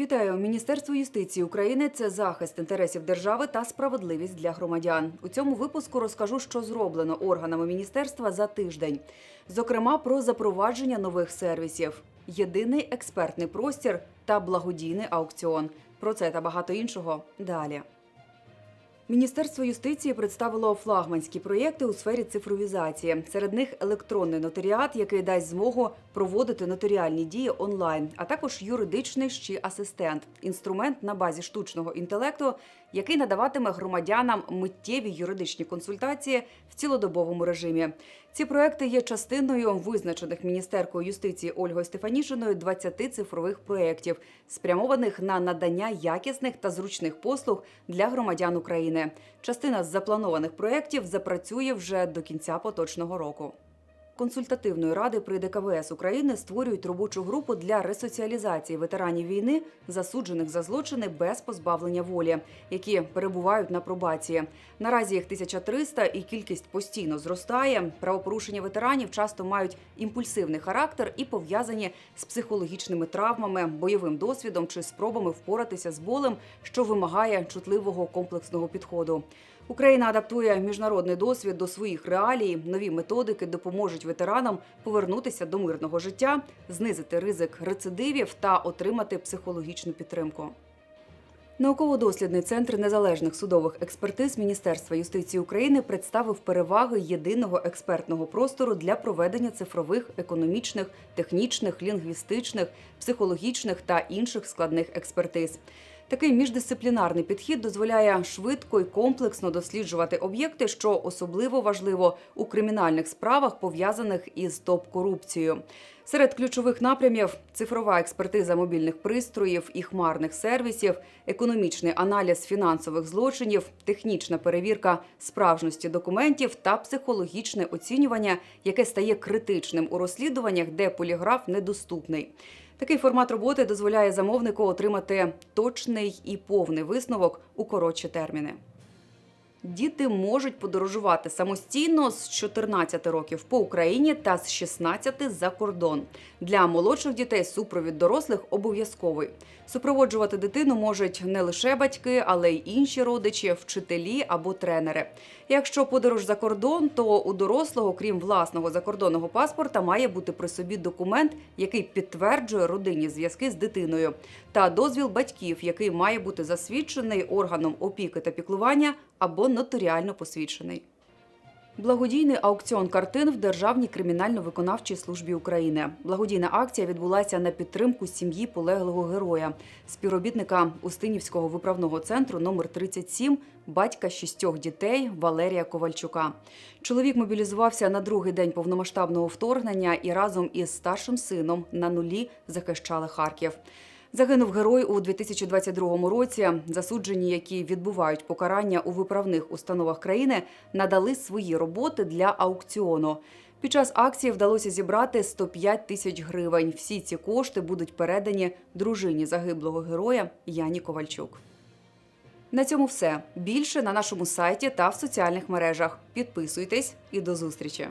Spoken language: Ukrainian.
Вітаю Міністерство юстиції України. Це захист інтересів держави та справедливість для громадян. У цьому випуску розкажу, що зроблено органами міністерства за тиждень. Зокрема, про запровадження нових сервісів, єдиний експертний простір та благодійний аукціон. Про це та багато іншого далі. Міністерство юстиції представило флагманські проєкти у сфері цифровізації. Серед них електронний нотаріат, який дасть змогу проводити нотаріальні дії онлайн, а також юридичний ще асистент інструмент на базі штучного інтелекту, який надаватиме громадянам миттєві юридичні консультації в цілодобовому режимі. Ці проекти є частиною визначених міністеркою юстиції Ольгою Стефанішиною 20 цифрових проєктів, спрямованих на надання якісних та зручних послуг для громадян України. Частина з запланованих проєктів запрацює вже до кінця поточного року. Консультативної ради при ДКВС України створюють робочу групу для ресоціалізації ветеранів війни, засуджених за злочини без позбавлення волі, які перебувають на пробації. Наразі їх 1300 і кількість постійно зростає. Правопорушення ветеранів часто мають імпульсивний характер і пов'язані з психологічними травмами, бойовим досвідом чи спробами впоратися з болем, що вимагає чутливого комплексного підходу. Україна адаптує міжнародний досвід до своїх реалій. Нові методики допоможуть ветеранам повернутися до мирного життя, знизити ризик рецидивів та отримати психологічну підтримку. Науково-дослідний центр незалежних судових експертиз Міністерства юстиції України представив переваги єдиного експертного простору для проведення цифрових, економічних, технічних, лінгвістичних, психологічних та інших складних експертиз. Такий міждисциплінарний підхід дозволяє швидко і комплексно досліджувати об'єкти, що особливо важливо у кримінальних справах, пов'язаних із топ-корупцією. Серед ключових напрямів цифрова експертиза мобільних пристроїв і хмарних сервісів, економічний аналіз фінансових злочинів, технічна перевірка справжності документів та психологічне оцінювання, яке стає критичним у розслідуваннях, де поліграф недоступний. Такий формат роботи дозволяє замовнику отримати точний і повний висновок у коротші терміни. Діти можуть подорожувати самостійно з 14 років по Україні та з 16 за кордон. Для молодших дітей супровід дорослих обов'язковий. Супроводжувати дитину можуть не лише батьки, але й інші родичі, вчителі або тренери. Якщо подорож за кордон, то у дорослого, крім власного закордонного паспорта, має бути при собі документ, який підтверджує родинні зв'язки з дитиною, та дозвіл батьків, який має бути засвідчений органом опіки та піклування або нотаріально посвідчений. Благодійний аукціон картин в Державній кримінально-виконавчій службі України. Благодійна акція відбулася на підтримку сім'ї полеглого героя, співробітника Устинівського виправного центру номер 37 батька шістьох дітей Валерія Ковальчука. Чоловік мобілізувався на другий день повномасштабного вторгнення і разом із старшим сином на нулі захищали Харків. Загинув герой у 2022 році. Засуджені, які відбувають покарання у виправних установах країни, надали свої роботи для аукціону. Під час акції вдалося зібрати 105 тисяч гривень. Всі ці кошти будуть передані дружині загиблого героя Яні Ковальчук. На цьому все. Більше на нашому сайті та в соціальних мережах. Підписуйтесь і до зустрічі.